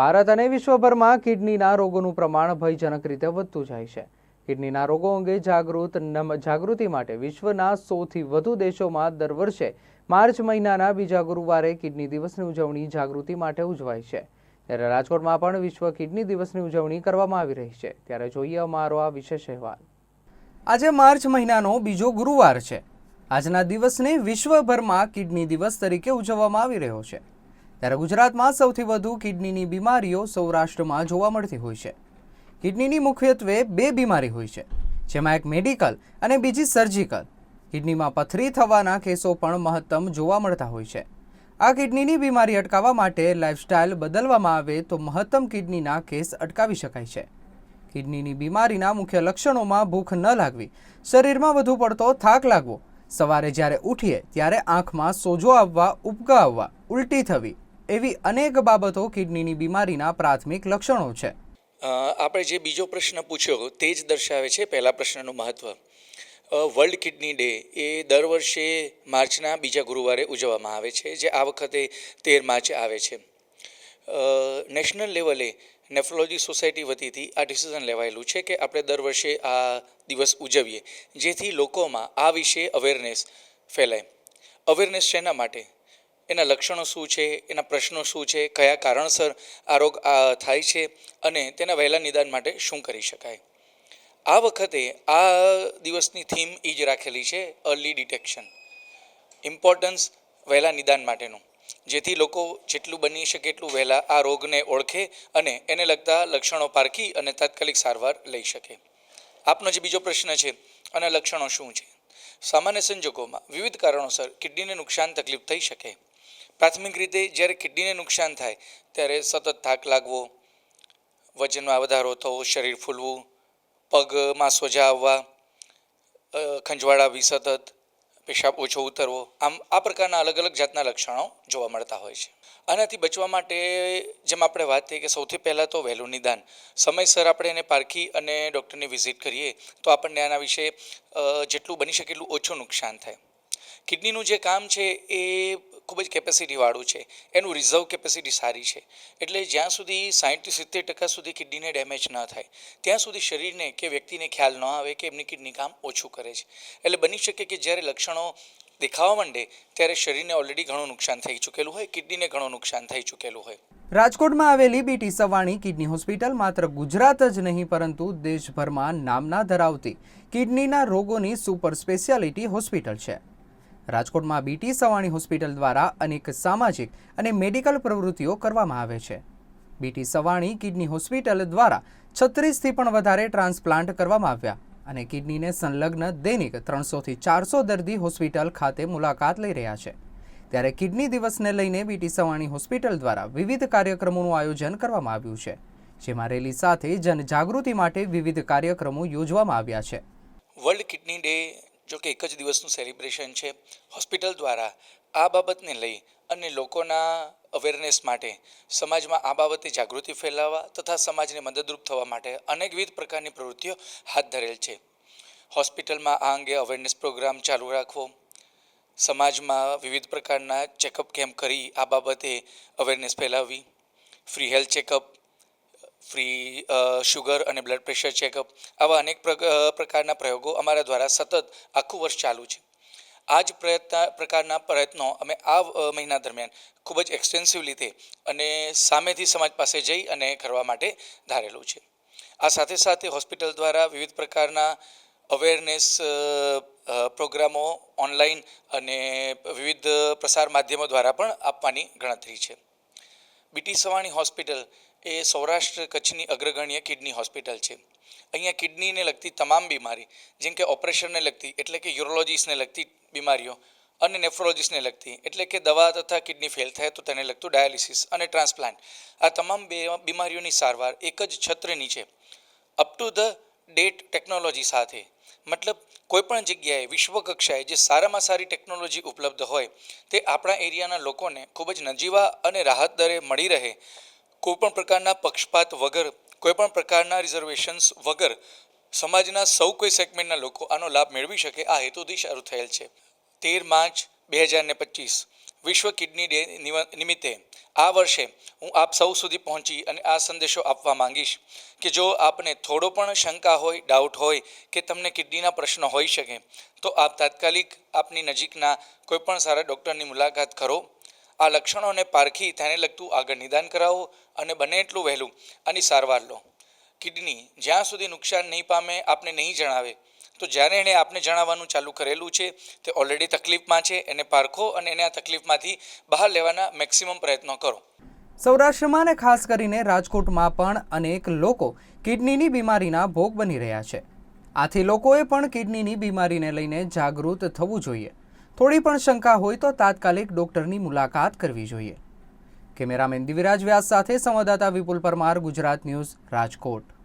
ભારત અને વિશ્વભરમાં કિડનીના રોગોનું પ્રમાણ ભયજનક રીતે વધતું જાય છે. કિડનીના રોગો અંગે જાગૃત જાગૃતિ માટે વિશ્વના સૌથી વધુ દેશોમાં દર વર્ષે માર્ચ મહિનાના બીજા ગુરુવારે કિડની દિવસની ઉજવણી જાગૃતિ માટે ઉજવાય છે. ત્યારે રાજકોટમાં પણ વિશ્વ કિડની દિવસની ઉજવણી કરવામાં આવી રહી છે. ત્યારે જોઈએ અમારો આ વિશેષ અહેવાલ. આજે માર્ચ મહિનાનો બીજો ગુરુવાર છે. આજના દિવસને વિશ્વભરમાં કિડની દિવસ તરીકે ઉજવવામાં આવી રહ્યો છે. ત્યારે ગુજરાતમાં સૌથી વધુ કિડનીની બીમારીઓ સૌરાષ્ટ્રમાં જોવા મળતી હોય છે. કિડનીની મુખ્યત્વે બે બીમારી હોય છે, જેમાં એક મેડિકલ અને બીજી સર્જિકલ. કિડનીમાં પથરી થવાના કેસો પણ મહત્તમ જોવા મળતા હોય છે. આ કિડનીની બીમારી અટકાવવા માટે લાઇફસ્ટાઇલ બદલવામાં આવે તો મહત્તમ કિડનીના કેસ અટકાવી શકાય છે. કિડનીની બીમારીના મુખ્ય લક્ષણોમાં ભૂખ ન લાગવી, શરીરમાં વધુ પડતો થાક લાગવો, સવારે જ્યારે ઉઠીએ ત્યારે આંખમાં સોજો આવવા, ઉબકા આવવા, ઉલટી થવી એવી અનેક બાબતો કિડનીની બીમારીના પ્રાથમિક લક્ષણો છે. આપણે જે બીજો પ્રશ્ન પૂછ્યો તે જ દર્શાવે છે પહેલા પ્રશ્નનું મહત્ત્વ વર્લ્ડ કિડની ડે એ દર વર્ષે માર્ચના બીજા ગુરુવારે ઉજવવામાં આવે છે, જે આ વખતે તેર માર્ચે આવે છે. નેશનલ લેવલે નેફ્રોલોજી સોસાયટી વતીથી આ ડિસિઝન લેવાયેલું છે કે આપણે દર વર્ષે આ દિવસ ઉજવીએ, જેથી લોકોમાં આ વિશે અવેરનેસ ફેલાય. અવેરનેસ શેના માટે? એના લક્ષણો શું છે, એના પ્રશ્નો શું છે, કયા કારણસર આ રોગ થાય છે અને તેના વહેલા નિદાન માટે શું કરી શકાય. આ વખતે આ દિવસની થીમ એ જ રાખેલી છે, અર્લી ડિટેક્શન. ઇમ્પોર્ટન્સ વહેલા નિદાન માટેનું. જેથી લોકો જેટલું બની શકે એટલું વહેલા આ રોગને ઓળખે અને એને લગતા લક્ષણો પારખી અને તાત્કાલિક સારવાર લઈ શકે. આપનો જે બીજો પ્રશ્ન છે અને લક્ષણો શું છે? સામાન્ય સંજોગોમાં વિવિધ કારણોસર કિડનીને નુકસાન તકલીફ થઈ શકે. પ્રાથમિક રીતે જ્યારે કિડનીને નુકસાન થાય, ત્યારે સતત થાક લાગવો વજનમાં વધારો થવો, શરીર ફૂલવું પગમાં સોજા આવવા ખંજવાળ આવી સતત, પેશાબ ઓછો ઉતરવો, આમ આ પ્રકારના અલગ અલગ જાતના લક્ષણો જોવા મળતા હોય છે. આનાથી બચવા માટે જેમ આપણે વાત થઈ કે સૌથી પહેલાં તો વહેલું નિદાન. સમયસર આપણે એને પારખી અને ડૉક્ટરની વિઝિટ કરીએ, તો આપણને આના વિશે જેટલું બની શકે એટલું ઓછું નુકસાન થાય. કિડનીનું જે કામ છે એ ખૂબ જ કેપેસિટીવાળું છે. એનું રિઝર્વ કેપેસિટી સારી છે. એટલે જ્યાં સુધી સાઠથી સિત્તેર ટકા સુધી કિડનીને ડેમેજ ન થાય, ત્યાં સુધી શરીરને કે વ્યક્તિને ખ્યાલ ન આવે કે એમની કિડની કામ ઓછું કરે છે. એટલે બની શકે કે જ્યારે લક્ષણો દેખાવા માંડે, ત્યારે શરીરને ઓલરેડી ઘણું નુકસાન થઈ ચૂકેલું હોય, કિડનીને ઘણું નુકસાન થઈ ચૂકેલું હોય. રાજકોટમાં આવેલી બીટી સવાણી કિડની હોસ્પિટલ માત્ર ગુજરાત જ નહીં, પરંતુ દેશભરમાં નામના ધરાવતી કિડનીના રોગોની સુપર સ્પેશિયાલિટી હોસ્પિટલ છે. રાજકોટમાં બીટી સવાણી હોસ્પિટલ દ્વારા અનેક સામાજિક અને મેડિકલ પ્રવૃત્તિઓ કરવામાં આવે છે. બીટી સવાણી કિડની હોસ્પિટલ દ્વારા છત્રીસથી પણ વધારે ટ્રાન્સપ્લાન્ટ કરવામાં આવ્યા અને કિડનીને સંલગ્ન દૈનિક ત્રણસોથી ચારસો દર્દી હોસ્પિટલ ખાતે મુલાકાત લઈ રહ્યા છે. ત્યારે કિડની દિવસને લઈને બીટી સવાણી હોસ્પિટલ દ્વારા વિવિધ કાર્યક્રમોનું આયોજન કરવામાં આવ્યું છે. જેમાં રેલી સાથે જનજાગૃતિ માટે વિવિધ કાર્યક્રમો યોજવામાં આવ્યા છે. વર્લ્ડ કિડની ડે જો કે એક જ દિવસનું સેલિબ્રેશન છે. હોસ્પિટલ દ્વારા આ બાબતને લઈ અને લોકોના અવેરનેસ માટે, સમાજમાં આ બાબતે જાગૃતિ ફેલાવવા તથા સમાજને મદદરૂપ થવા માટે અનેકવિધ પ્રકારની પ્રવૃત્તિઓ હાથ ધરેલ છે. હોસ્પિટલમાં આ અંગે અવેરનેસ પ્રોગ્રામ ચાલુ રાખવો, સમાજમાં વિવિધ પ્રકારના ચેકઅપ કેમ્પ કરી આ બાબતે awareness ફેલાવવી free health checkup free sugar અને બ્લડ પ્રેશર ચેકઅપ આવા અનેક પ્રક- પ્રકારના પ્રયોગો અમારા દ્વારા સતત આખું વર્ષ ચાલુ છે. આ જ પ્રયત્ન, પ્રકારના પ્રયત્નો અમે આ મહિના દરમિયાન ખૂબ જ એક્સટેન્સિવ રીતે અને સામેથી સમાજ પાસે જઈ અને કરવા માટે ધારેલું છે. આ સાથે સાથે હોસ્પિટલ દ્વારા વિવિધ પ્રકારના અવેરનેસ પ્રોગ્રામો ઓનલાઈન અને વિવિધ પ્રસાર માધ્યમો દ્વારા પણ આપવાની ગણતરી છે. બીટી સવાણી હોસ્પિટલ એ સૌરાષ્ટ્ર કચ્છની અગ્રગણ્ય કિડની હોસ્પિટલ છે. અહીંયા કિડનીને લગતી તમામ બીમારી, જેમ કે ઓપરેશનને લગતી, એટલે કે યુરોલોજીસને લગતી બીમારીઓ અને નેફ્રોલોજીસને લગતી, એટલે કે દવા તથા કિડની ફેલ થાય તો તેને લગતું ડાયાલિસિસ અને ટ્રાન્સપ્લાન્ટ. આ તમામ બીમારીઓની સારવાર એક જ છત્ર નીચે up to the date technology સાથે. મતલબ કોઈપણ જગ્યાએ વિશ્વ કક્ષાએ જે સારામાં સારી ટેકનોલોજી ઉપલબ્ધ હોય, તે આપણા એરિયાના લોકોને ખૂબ જ નજીવા અને રાહત દરે મળી રહે કોઈપણ પ્રકારના પક્ષપાત વગર, કોઈપણ પ્રકારના રિઝર્વેશન્સ વગર સમાજના સૌ કોઈ સેગમેન્ટના લોકો આનો લાભ મેળવી શકે, આ હેતુથી શરૂ થયેલ છે. તેર માર્ચ બે હજાર ને પચીસ, વિશ્વ કિડની ડે નિમિત્તે આ વર્ષે હું આપ સૌ સુધી પહોંચી અને આ સંદેશો આપવા માંગીશ કે જો આપને થોડો પણ શંકા હોય ડાઉટ હોય કે તમને કિડનીના પ્રશ્નો હોઈ શકે, તો આપ તાત્કાલિક આપની નજીકના કોઈપણ સારા ડૉક્ટરની મુલાકાત કરો. આ લક્ષણોને પારખી, તેને લગતું આગળ નિદાન કરાવો અને બને એટલું વહેલું આની સારવાર લો. કિડની જ્યાં સુધી નુકસાન નહીં પામે, આપને નહીં જણાવે, તો જ્યારે એણે આપને જણાવવાનું ચાલુ કરેલું છે, તે ઓલરેડી તકલીફમાં છે, એને પારખો અને એને આ તકલીફમાંથી બહાર લેવાના મેક્સિમમ પ્રયત્નો કરો. સૌરાષ્ટ્રમાં અને ખાસ કરીને રાજકોટમાં પણ અનેક લોકો કિડનીની બીમારીના ભોગ બની રહ્યા છે. આથી લોકોએ પણ કિડનીની બીમારીને લઈને જાગૃત થવું જોઈએ. થોડી પણ શંકા હોય તો તાત્કાલિક ડૉક્ટરની મુલાકાત કરવી જોઈએ. કેમેરામેન દિવિરાજ વ્યાસ સાથે સંવાદદાતા વિપુલ પરમાર ગુજરાત ન્યૂઝ રાજકોટ.